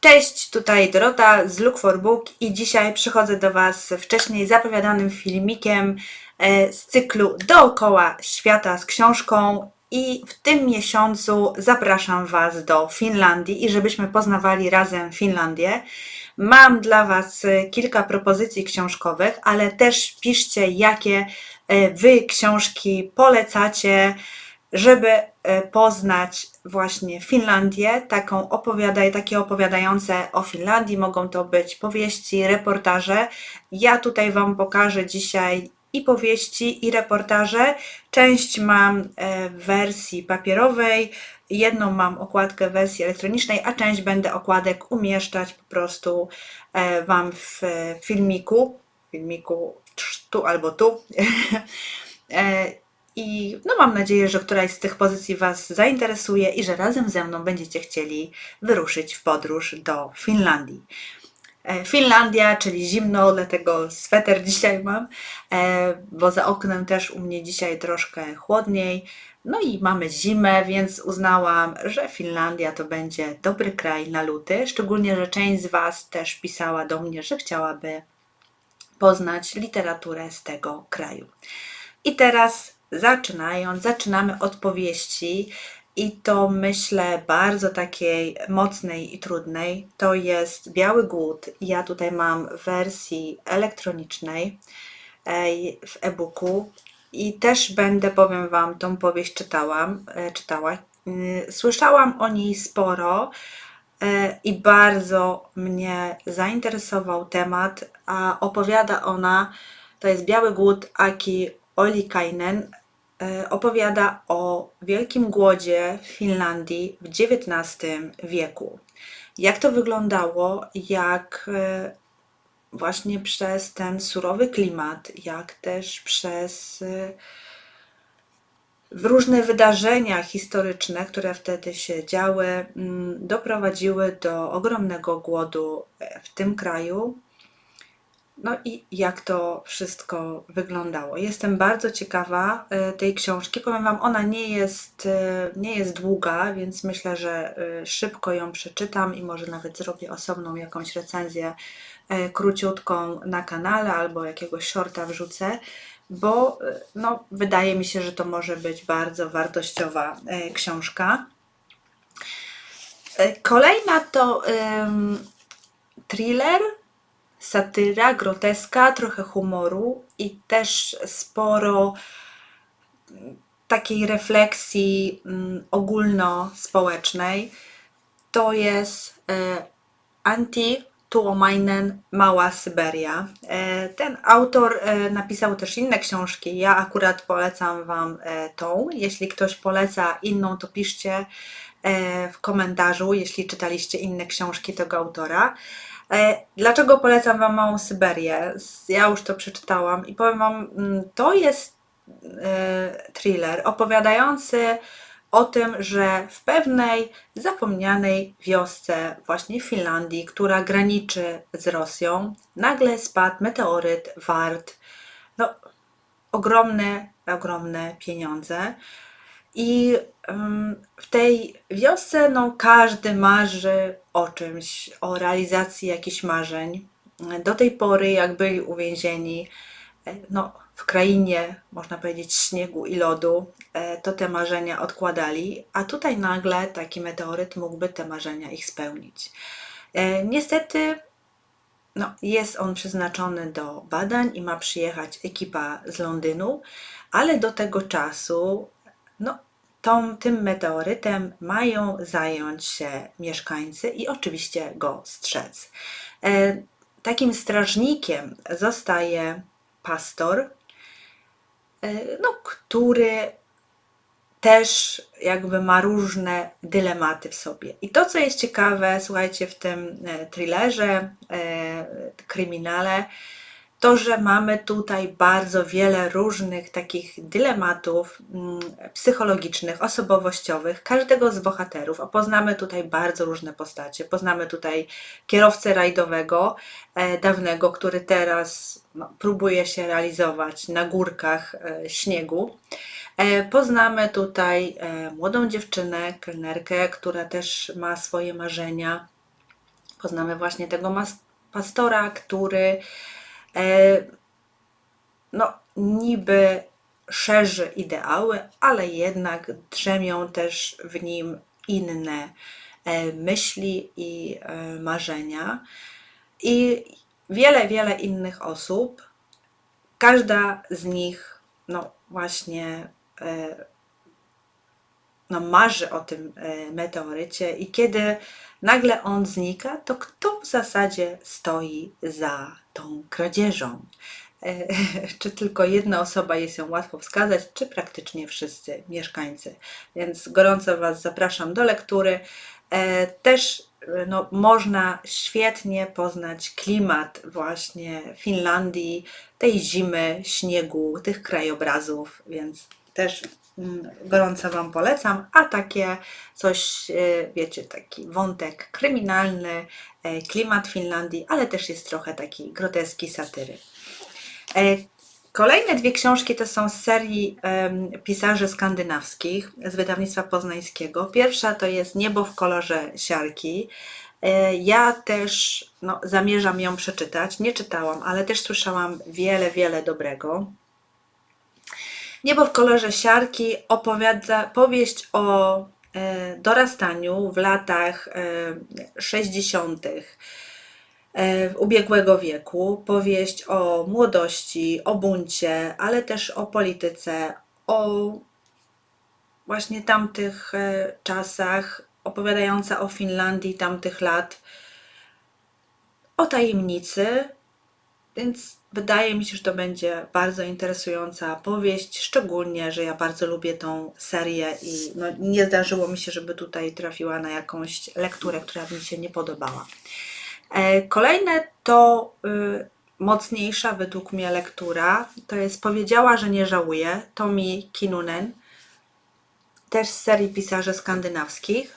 Cześć, tutaj Dorota z Look for Book i dzisiaj przychodzę do Was z wcześniej zapowiadanym filmikiem e, z cyklu Dookoła Świata z książką i w tym miesiącu zapraszam Was do Finlandii i żebyśmy poznawali razem Finlandię. Mam dla Was kilka propozycji książkowych, ale też piszcie, jakie e, Wy książki polecacie, żeby e, poznać właśnie Finlandię, taką takie opowiadające o Finlandii. Mogą to być powieści, reportaże. Ja tutaj Wam pokażę dzisiaj i powieści, i reportaże. Część mam e, w wersji papierowej, jedną mam okładkę w wersji elektronicznej, a część będę okładek umieszczać po prostu e, Wam w filmiku. Filmiku tu albo tu. I no mam nadzieję, że któraś z tych pozycji Was zainteresuje i że razem ze mną będziecie chcieli wyruszyć w podróż do Finlandii. E, Finlandia, czyli zimno, dlatego sweter dzisiaj mam, e, bo za oknem też u mnie dzisiaj troszkę chłodniej. No i mamy zimę, więc uznałam, że Finlandia to będzie dobry kraj na luty. Szczególnie, że część z Was też pisała do mnie, że chciałaby poznać literaturę z tego kraju. I teraz zaczynając, zaczynamy od powieści i to myślę bardzo takiej mocnej i trudnej. To jest Biały Głód. Ja tutaj mam w wersji elektronicznej w e-booku i też będę, powiem Wam, tą powieść czytałam, e, czytała. Y, Słyszałam o niej sporo e, i bardzo mnie zainteresował temat, a opowiada ona, to jest Biały Głód Aki Olikainen, opowiada o wielkim głodzie w Finlandii w XIX wieku. Jak to wyglądało, jak e, właśnie przez ten surowy klimat, jak też przez e, różne wydarzenia historyczne, które wtedy się działy, mm, doprowadziły do ogromnego głodu e, w tym kraju. No i jak to wszystko wyglądało. Jestem bardzo ciekawa e, tej książki. Powiem Wam, ona nie jest, e, nie jest długa, więc myślę, że e, szybko ją przeczytam i może nawet zrobię osobną jakąś recenzję króciutką na kanale albo jakiegoś shorta wrzucę, bo no, wydaje mi się, że to może być bardzo wartościowa książka. Kolejna to em, thriller satyra, groteska, trochę humoru i też sporo mm, takiej refleksji mm, ogólnospołecznej. To jest e, Antti Tuomainen Mała Syberia. E, Ten autor e, napisał też inne książki. Ja akurat polecam Wam tą. Jeśli ktoś poleca inną, to piszcie w komentarzu, jeśli czytaliście inne książki tego autora. E, Dlaczego polecam Wam Małą Syberię? Ja już to przeczytałam i powiem Wam, mm, to jest e, thriller opowiadający o tym, że w pewnej zapomnianej wiosce właśnie w Finlandii, która graniczy z Rosją, nagle spadł meteoryt wart no, ogromne, ogromne pieniądze. I w tej wiosce no, każdy marzy o czymś, o realizacji jakichś marzeń. Do tej pory, jak byli uwięzieni e, no, w krainie, można powiedzieć, śniegu i lodu, e, to te marzenia odkładali, a tutaj nagle taki meteoryt mógłby te marzenia ich spełnić. E, Niestety no, jest on przeznaczony do badań i ma przyjechać ekipa z Londynu, ale do tego czasu no, tą, tym meteorytem mają zająć się mieszkańcy i oczywiście go strzec. E, takim strażnikiem zostaje pastor, e, no, który też jakby ma różne dylematy w sobie. I to, co jest ciekawe, słuchajcie, w tym e, thrillerze, kryminale, to, że mamy tutaj bardzo wiele różnych takich dylematów mm, psychologicznych, osobowościowych każdego z bohaterów. Poznamy tutaj bardzo różne postacie. Poznamy tutaj kierowcę rajdowego e, dawnego, który teraz no, próbuje się realizować na górkach e, śniegu. E, Poznamy tutaj młodą dziewczynę, kelnerkę, która też ma swoje marzenia. Poznamy właśnie tego pastora, który no, niby szerzy ideały, ale jednak drzemią też w nim inne e, myśli i e, marzenia. I wiele, wiele innych osób, każda z nich, no właśnie, e, no marzy o tym e, meteorycie, i kiedy nagle on znika, to kto w zasadzie stoi za tą kradzieżą? E, Czy tylko jedna osoba jest ją łatwo wskazać, czy praktycznie wszyscy mieszkańcy. Więc gorąco Was zapraszam do lektury. E, Też e, no, można świetnie poznać klimat właśnie Finlandii, tej zimy, śniegu, tych krajobrazów, więc też gorąco Wam polecam. A takie coś, e, wiecie, taki wątek kryminalny, e, klimat Finlandii, ale też jest trochę taki groteski satyry. E, Kolejne dwie książki to są z serii pisarzy skandynawskich z wydawnictwa poznańskiego. Pierwsza to jest Niebo w kolorze siarki. Ja też no, zamierzam ją przeczytać. Nie czytałam, ale też słyszałam wiele, wiele dobrego. Niebo w kolorze siarki opowiada powieść o e, dorastaniu w latach e, 60 e, ubiegłego wieku, powieść o młodości, o buncie, ale też o polityce, o właśnie tamtych e, czasach, opowiadająca o Finlandii tamtych lat, o tajemnicy, więc wydaje mi się, że to będzie bardzo interesująca powieść, szczególnie, że ja bardzo lubię tą serię i no, nie zdarzyło mi się, żeby tutaj trafiła na jakąś lekturę, która mi się nie podobała. E, Kolejne to y, mocniejsza według mnie lektura. To jest Powiedziała, że nie żałuje. Tomi Kinunen, też z serii pisarzy skandynawskich.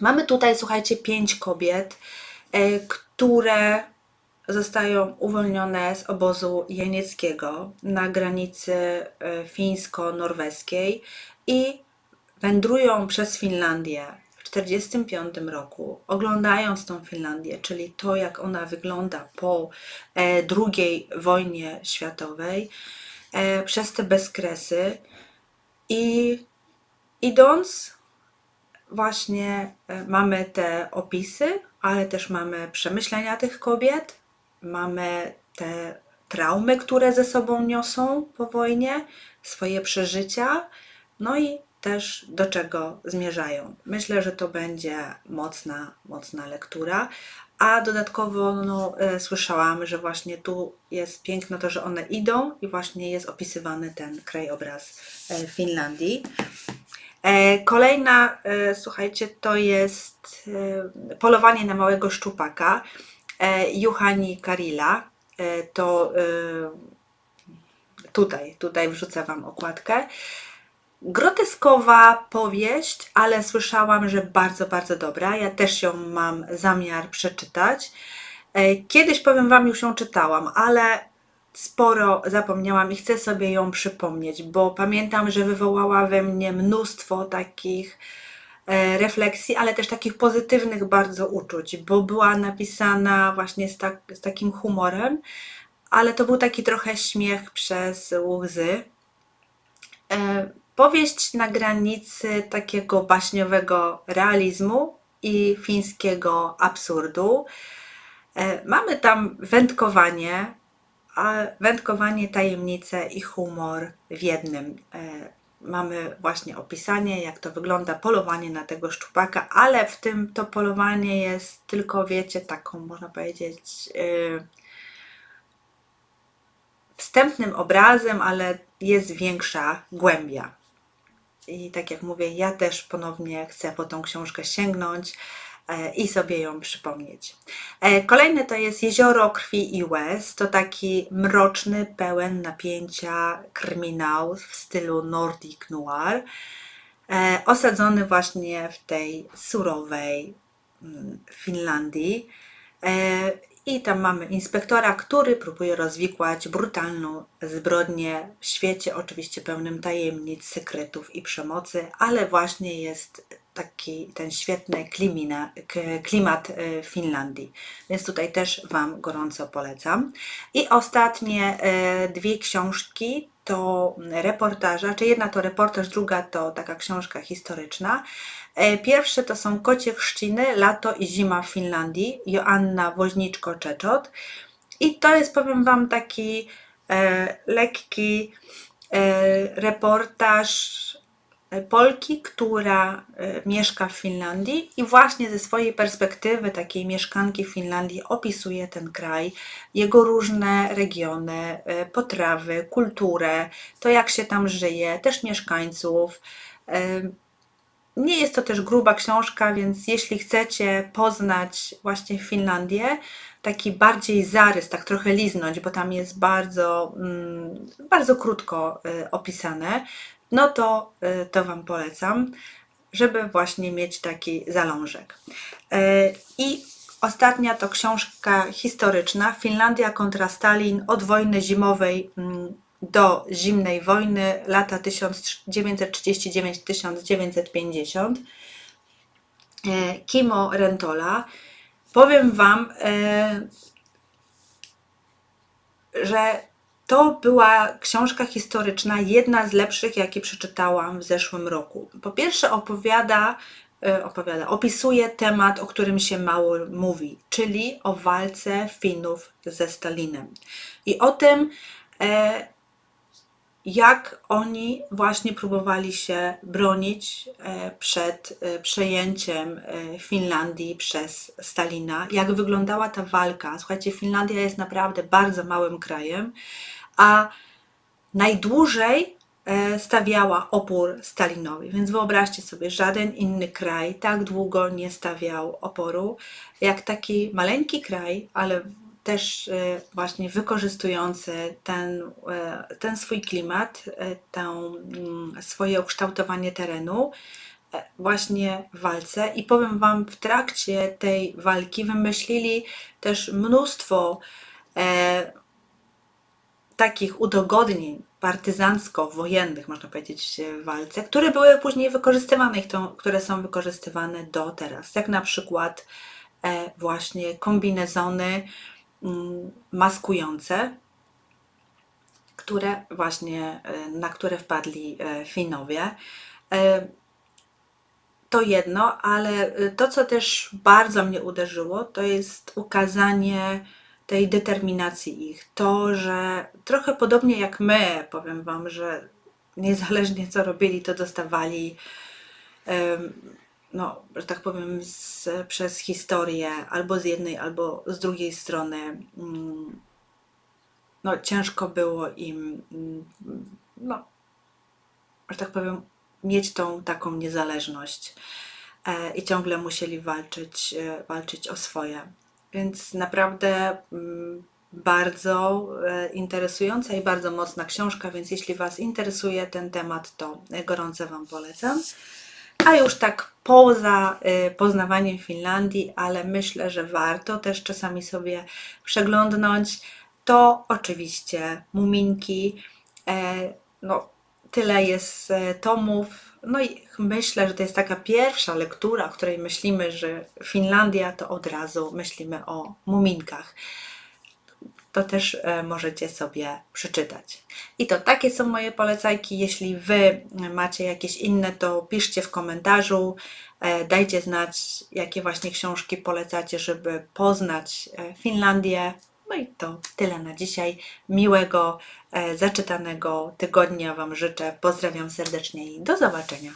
Mamy tutaj, słuchajcie, pięć kobiet, e, które zostają uwolnione z obozu jenieckiego na granicy e, fińsko-norweskiej i wędrują przez Finlandię w 1945 roku, oglądając tą Finlandię, czyli to, jak ona wygląda po e, II wojnie światowej, e, przez te bezkresy i idąc właśnie mamy te opisy, ale też mamy przemyślenia tych kobiet, mamy te traumy, które ze sobą niosą po wojnie, swoje przeżycia, no i też do czego zmierzają. Myślę, że to będzie mocna, mocna lektura. A dodatkowo no, e, słyszałam, że właśnie tu jest piękno to, że one idą i właśnie jest opisywany ten krajobraz e, Finlandii. E, Kolejna, e, słuchajcie, to jest e, Polowanie na małego szczupaka Juhani Karila. E, To e, tutaj, tutaj wrzucę Wam okładkę. Groteskowa powieść, ale słyszałam, że bardzo, bardzo dobra. Ja też ją mam zamiar przeczytać. E, Kiedyś powiem Wam, już ją czytałam, ale sporo zapomniałam i chcę sobie ją przypomnieć, bo pamiętam, że wywołała we mnie mnóstwo takich e, refleksji, ale też takich pozytywnych bardzo uczuć, bo była napisana właśnie z, tak, z takim humorem, ale to był taki trochę śmiech przez łzy. E, Powieść na granicy takiego baśniowego realizmu i fińskiego absurdu. E, Mamy tam wędkowanie, a wędkowanie, tajemnice i humor w jednym. Mamy właśnie opisanie, jak to wygląda polowanie na tego szczupaka, ale w tym to polowanie jest tylko, wiecie, taką, można powiedzieć, yy, wstępnym obrazem, ale jest większa głębia. I tak jak mówię, ja też ponownie chcę po tą książkę sięgnąć i sobie ją przypomnieć. E, Kolejne to jest Jezioro Krwi i Łez. To taki mroczny, pełen napięcia kryminał w stylu Nordic Noir. E, Osadzony właśnie w tej surowej mm, Finlandii. E, I tam mamy inspektora, który próbuje rozwikłać brutalną zbrodnię w świecie, oczywiście pełnym tajemnic, sekretów i przemocy, ale właśnie jest taki ten świetny klimina, klimat e, Finlandii. Więc tutaj też Wam gorąco polecam. I ostatnie e, dwie książki to reportaże, czy jedna to reportaż, druga to taka książka historyczna. E, Pierwsze to są Kocie Chrzciny, Lato i Zima w Finlandii, Joanna Woźniczko-Czeczot. I to jest, powiem Wam, taki e, lekki e, reportaż Polki, która e, mieszka w Finlandii i właśnie ze swojej perspektywy takiej mieszkanki Finlandii opisuje ten kraj, jego różne regiony, e, potrawy, kulturę, to jak się tam żyje, też mieszkańców. E, nie jest to też gruba książka, więc jeśli chcecie poznać właśnie Finlandię, taki bardziej zarys, tak trochę liznąć, bo tam jest bardzo, mm, bardzo krótko opisane, no to, y, to Wam polecam, żeby właśnie mieć taki zalążek. Y, I ostatnia to książka historyczna Finlandia kontra Stalin od wojny zimowej mm, do zimnej wojny lata 1939-1950 e, Kimo Rentola. Powiem Wam, że to była książka historyczna, jedna z lepszych, jakie przeczytałam w zeszłym roku. Po pierwsze, opowiada, e, opowiada, opisuje temat, o którym się mało mówi, czyli o walce Finów ze Stalinem. I o tym, e, jak oni właśnie próbowali się bronić e, przed przejęciem Finlandii przez Stalina, jak wyglądała ta walka. Słuchajcie, Finlandia jest naprawdę bardzo małym krajem, a najdłużej e, stawiała opór Stalinowi. Więc wyobraźcie sobie, żaden inny kraj tak długo nie stawiał oporu, jak taki maleńki kraj, ale też e, właśnie wykorzystujący ten, e, ten swój klimat, tę, mm, swoje ukształtowanie terenu właśnie w walce. I powiem Wam, w trakcie tej walki wymyślili też mnóstwo takich udogodnień partyzancko-wojennych, można powiedzieć, w walce, które były później wykorzystywane i które są wykorzystywane do teraz. Jak na przykład e, właśnie kombinezony mm, maskujące, które właśnie, e, na które wpadli e, Finowie. To jedno, ale to, co też bardzo mnie uderzyło, to jest ukazanie tej determinacji ich. To, że trochę podobnie jak my, powiem Wam, że niezależnie co robili, to dostawali, no, że tak powiem, z, przez historię albo z jednej, albo z drugiej strony. mm, No, ciężko było im, mm, no, że tak powiem, mieć tą taką niezależność e, i ciągle musieli walczyć, e, walczyć o swoje. Więc naprawdę mm, bardzo e, interesująca i bardzo mocna książka, więc jeśli Was interesuje ten temat, to e, gorąco Wam polecam. A już tak poza e, poznawaniem Finlandii, ale myślę, że warto też czasami sobie przeglądnąć, to oczywiście Muminki. No, tyle jest tomów. No i myślę, że to jest taka pierwsza lektura, w której myślimy, że Finlandia to od razu myślimy o muminkach. To też e, możecie sobie przeczytać. I to takie są moje polecajki. Jeśli Wy macie jakieś inne, to piszcie w komentarzu. E, Dajcie znać, jakie właśnie książki polecacie, żeby poznać e, Finlandię. No i to tyle na dzisiaj. Miłego, e, zaczytanego tygodnia Wam życzę. Pozdrawiam serdecznie i do zobaczenia.